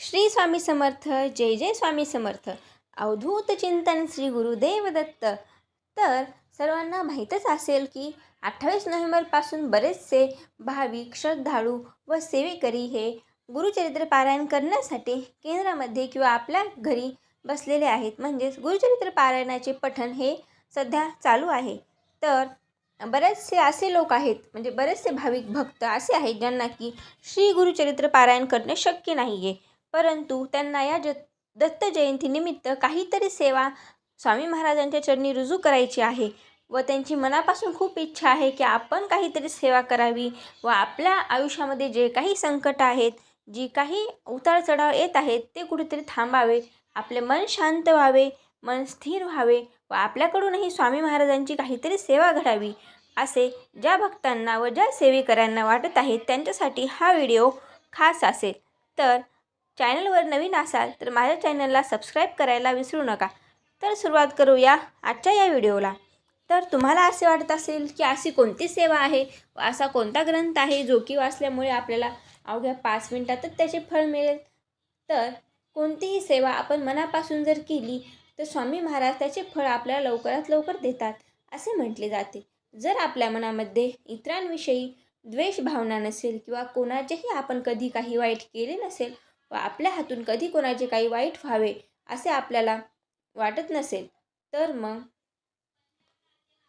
श्री स्वामी समर्थ जय जय स्वामी समर्थ. अवधूत चिंतन श्री गुरुदेव दत्त. तर सर्वांना माहीतच असेल की अठ्ठावीस नोव्हेंबरपासून बरेचसे भाविक श्रद्धाळू व सेवेकरी हे गुरुचरित्र पारायण करण्यासाठी केंद्रामध्ये किंवा आपल्या घरी बसलेले आहेत. म्हणजेच गुरुचरित्र पारायणाचे पठण हे सध्या चालू आहे. तर बरेचसे असे लोक आहेत म्हणजे बरेचसे भाविक भक्त असे आहेत ज्यांना की श्री गुरुचरित्र पारायण करणे शक्य नाही आहे परंतु त्यांना या ज दत्त जयंतीनिमित्त काहीतरी सेवा स्वामी महाराजांच्या चरणी रुजू करायची आहे व त्यांची मनापासून खूप इच्छा आहे की आपण काहीतरी सेवा करावी व आपल्या आयुष्यामध्ये जे काही संकट आहेत जी काही उतार चढाव येत आहेत ते कुठेतरी थांबावे आपले मन शांत व्हावे मन स्थिर व्हावे व आपल्याकडूनही स्वामी महाराजांची काहीतरी सेवा घडावी असे ज्या भक्तांना व ज्या सेवेकऱ्यांना वाटत आहेत त्यांच्यासाठी हा व्हिडिओ खास असेल. तर चॅनलवर नवीन असाल तर माझ्या चॅनलला सबस्क्राईब करायला विसरू नका. तर सुरुवात करूया आजच्या या व्हिडिओला. तर तुम्हाला असे वाटत असेल की अशी कोणती सेवा आहे व असा कोणता ग्रंथ आहे जो की वाचल्यामुळे आपल्याला अवघ्या पाच मिनटातच त्याचे फळ मिळेल? तर कोणतीही सेवा आपण मनापासून जर केली तर स्वामी महाराज त्याचे फळ आपल्याला लवकरात लवकर देतात असे म्हटले जाते. जर आपल्या मनामध्ये इतरांविषयी द्वेष भावना नसेल किंवा कोणाचेही आपण कधी काही वाईट केले नसेल व आपल्या हातून कधी कोणाचे काही वाईट व्हावे असे आपल्याला वाटत नसेल तर मग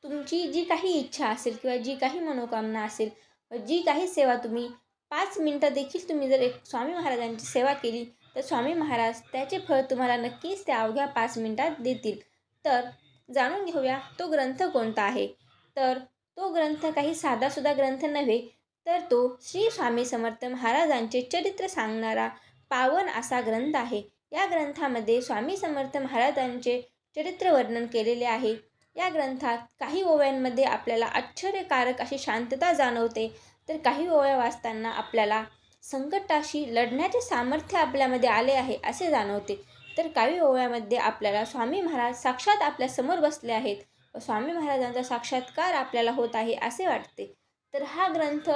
तुमची जी काही इच्छा असेल किंवा जी काही मनोकामना असेल व जी काही सेवा तुम्ही पाच मिनटं देखील तुम्ही जर एक स्वामी महाराजांची सेवा केली तर स्वामी महाराज त्याचे फळ तुम्हाला नक्कीच त्या अवघ्या पाच मिनटात देतील. तर जाणून घेऊया तो ग्रंथ कोणता आहे? तर तो ग्रंथ काही साधासुद्धा ग्रंथ नव्हे तर तो श्री स्वामी समर्थ महाराजांचे चरित्र सांगणारा पावन असा ग्रंथ आहे. या ग्रंथामध्ये स्वामी समर्थ महाराजांचे चरित्र वर्णन केलेले आहे. या ग्रंथात काही ओव्यांमध्ये आपल्याला आश्चर्यकारक अशी शांतता जाणवते. तर काही ओव्या वाचताना आपल्याला संकटाशी लढण्याचे सामर्थ्य आपल्यामध्ये आले आहे असे जाणवते. तर काही ओव्यामध्ये आपल्याला स्वामी महाराज साक्षात आपल्यासमोर बसले आहेत. व स्वामी महाराजांचा साक्षात्कार आपल्याला होत आहे असे वाटते. तर हा ग्रंथ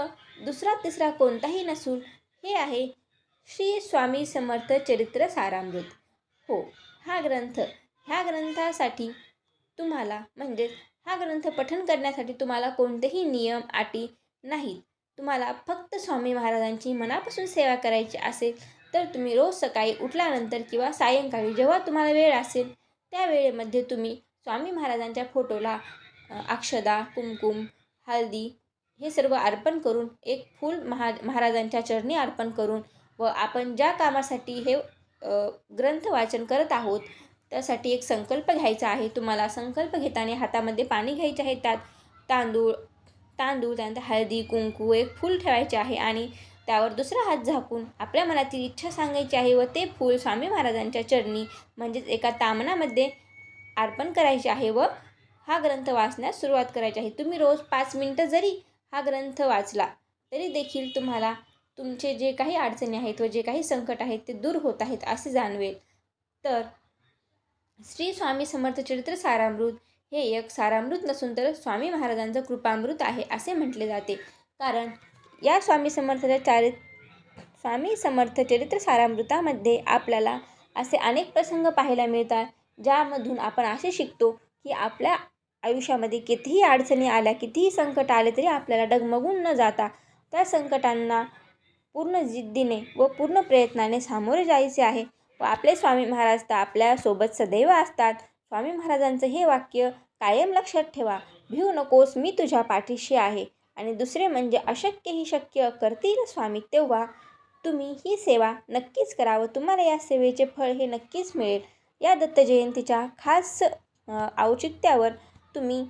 दुसरा तिसरा कोणताही नसून हे आहे श्री स्वामी समर्थ चरित्र सारामृत. हो हा ग्रंथ ह्या ग्रंथासाठी तुम्हाला म्हणजेच हा ग्रंथ पठण करण्यासाठी तुम्हाला कोणतेही नियम अटी नाहीत. तुम्हाला फक्त स्वामी महाराजांची मनापासून सेवा करायची असेल तर तुम्ही रोज सकाळी उठल्यानंतर किंवा सायंकाळी जेव्हा तुम्हाला वेळ असेल त्या वेळेमध्ये तुम्ही स्वामी महाराजांच्या फोटोला अक्षदा कुमकुम हळदी हे सर्व अर्पण करून एक फूल महा महाराजांच्या चरणी अर्पण करून व आपण ज्या कामासाठी हे ग्रंथ वाचन करत आहोत त्यासाठी एक संकल्प घ्यायचा आहे. तुम्हाला संकल्प घेताना हातामध्ये पाणी घ्यायचे आहे त्यात तांदूळ तांदूळ त्यानंतर हळदी कुंकू एक फूल ठेवायचे आहे आणि त्यावर दुसरा हात झाकून आपल्या मनातील इच्छा सांगायची आहे व ते फूल स्वामी महाराजांच्या चरणी म्हणजेच एका तामणामध्ये अर्पण करायचे आहे व हा ग्रंथ वाचण्यास सुरुवात करायची आहे. तुम्ही रोज पाच मिनटं जरी हा ग्रंथ वाचला तरी देखील तुम्हाला तुमचे जे काही अडचणी आहेत व जे काही संकट आहेत ते दूर होत आहेत असे जाणवेल. तर श्री स्वामी समर्थ चरित्र सारामृत हे एक सारामृत नसून तर स्वामी महाराजांचं कृपामृत आहे असे म्हटले जाते. कारण या स्वामी समर्थाच्या चारि स्वामी समर्थ चरित्र सारामृतामध्ये आपल्याला असे अनेक प्रसंग पाहायला मिळतात ज्यामधून आपण असे शिकतो की आपल्या आयुष्यामध्ये कितीही अडचणी आल्या कितीही संकट आले तरी आपल्याला डगमगून न जाता त्या संकटांना पूर्ण जिद्दीने व पूर्ण प्रयत्नाने सामोरे जायचे आहे. व आपले स्वामी महाराज तर आपल्यासोबत सदैव असतात. स्वामी महाराजांचं हे वाक्य कायम लक्षात ठेवा. भिऊ नकोस मी तुझ्या पाठीशी आहे. आणि दुसरे म्हणजे अशक्य ही शक्य करतील स्वामी तेव्हा तुम्ही ही सेवा नक्कीच करा व तुम्हाला या सेवेचे फळ हे नक्कीच मिळेल. या दत्त जयंतीच्या खास औचित्यावर तुम्ही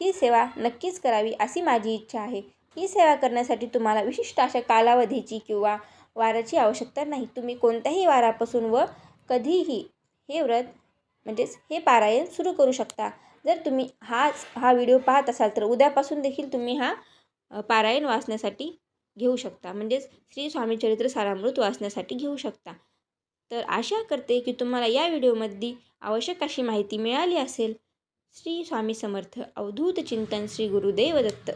ही सेवा नक्कीच करावी अशी माझी इच्छा आहे. ही सेवा करण्यासाठी तुम्हाला विशिष्ट अशा कालावधीची किंवा वाराची आवश्यकता नाही. तुम्ही कोणत्याही वारापासून व कधीही हे व्रत म्हणजेच हे पारायण सुरू करू शकता. जर तुम्ही हाच हा व्हिडिओ पाहत असाल तर उद्यापासून देखील तुम्ही हा पारायण वाचण्यासाठी घेऊ शकता. म्हणजेच श्री स्वामी चरित्र सारामृत वाचण्यासाठी घेऊ शकता. तर आशा करते की तुम्हाला या व्हिडिओमध्ये आवश्यक अशी माहिती मिळाली असेल. श्री स्वामी समर्थ. अवधूत चिंतन श्री गुरुदेव दत्त.